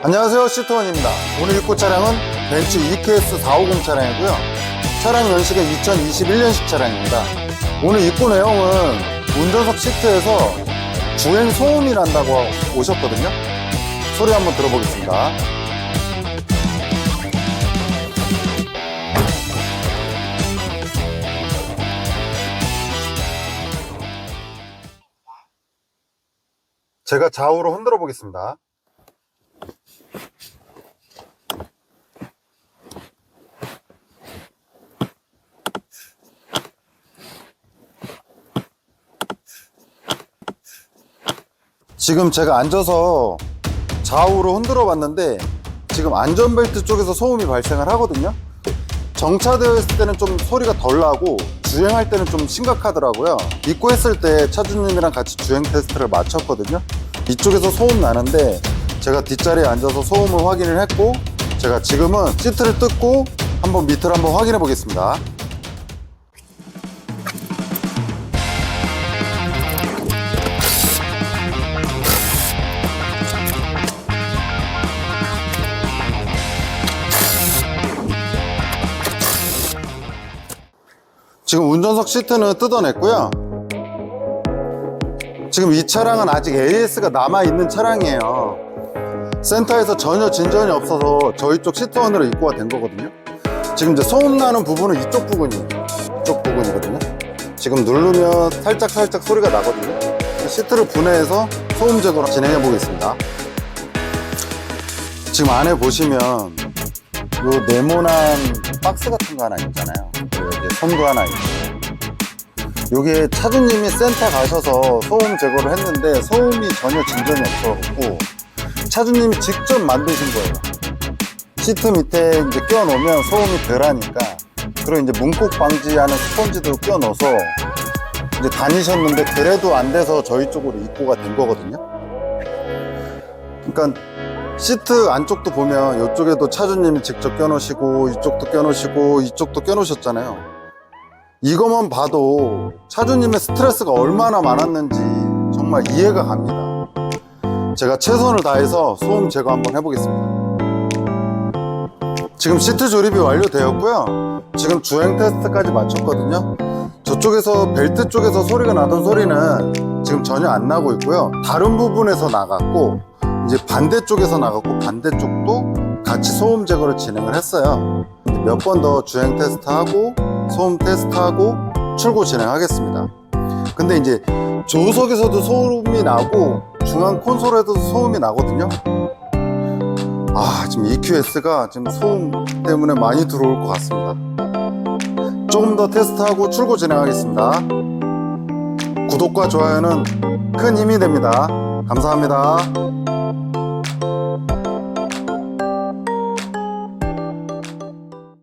안녕하세요 시트원입니다. 오늘 입고 차량은 벤츠 EKS 450 차량이고요. 차량 연식은 2021년식 차량입니다. 오늘 입고 내용은 운전석 시트에서 주행 소음이 난다고 오셨거든요. 소리 한번 들어보겠습니다. 제가 좌우로 흔들어 보겠습니다 지금 제가 앉아서 좌우로 흔들어 봤는데 지금 안전벨트 쪽에서 소음이 발생을 하거든요. 정차되어 있을 때는 좀 소리가 덜 나고 주행할 때는 좀 심각하더라고요. 입고 했을 때 차주님이랑 같이 주행 테스트를 마쳤거든요. 이쪽에서 소음 나는데 제가 뒷자리에 앉아서 소음을 확인을 했고 제가 지금은 시트를 뜯고 한번 밑을 한번 확인해 보겠습니다 지금 운전석 시트는 뜯어냈고요. 지금 이 차량은 아직 AS가 남아있는 차량이에요. 센터에서 전혀 진전이 없어서 저희 쪽 시트원으로 입고가 된 거거든요. 지금 이제 소음 나는 부분은 이쪽 부분이, 이쪽 부분이거든요. 지금 누르면 살짝 살짝 소리가 나거든요. 시트를 분해해서 소음 제거를 진행해 보겠습니다. 지금 안에 보시면 요 네모난 박스 같은 거 하나 있잖아요. 여기 선도 하나 있고. 요게 차주님이 센터 가셔서 소음 제거를 했는데 소음이 전혀 진전이 없어갖고 차주님이 직접 만드신 거예요. 시트 밑에 이제 끼워 놓으면 소음이 덜 하니까 그리고 이제 문콕 방지하는 스펀지도 끼워 넣어서 이제 다니셨는데 그래도 안 돼서 저희 쪽으로 입고가 된 거거든요. 그러니까 시트 안쪽도 보면 이쪽에도 차주님이 직접 껴놓으시고 이쪽도 껴놓으시고 이쪽도 껴놓으셨잖아요. 이것만 봐도 차주님의 스트레스가 얼마나 많았는지 정말 이해가 갑니다. 제가 최선을 다해서 소음 제거 한번 해보겠습니다. 지금 시트 조립이 완료되었고요. 지금 주행 테스트까지 마쳤거든요. 저쪽에서 벨트 쪽에서 소리가 나던 소리는 지금 전혀 안 나고 있고요. 다른 부분에서 나갔고 이제 반대쪽에서 나갔고 반대쪽도 같이 소음 제거를 진행을 했어요. 몇 번 더 주행 테스트하고 소음 테스트하고 출고 진행하겠습니다. 근데 이제 조석에서도 소음이 나고 중앙 콘솔에도 소음이 나거든요. 아, 지금 EQS가 지금 소음 때문에 많이 들어올 것 같습니다. 조금 더 테스트하고 출고 진행하겠습니다. 구독과 좋아요는 큰 힘이 됩니다. 감사합니다.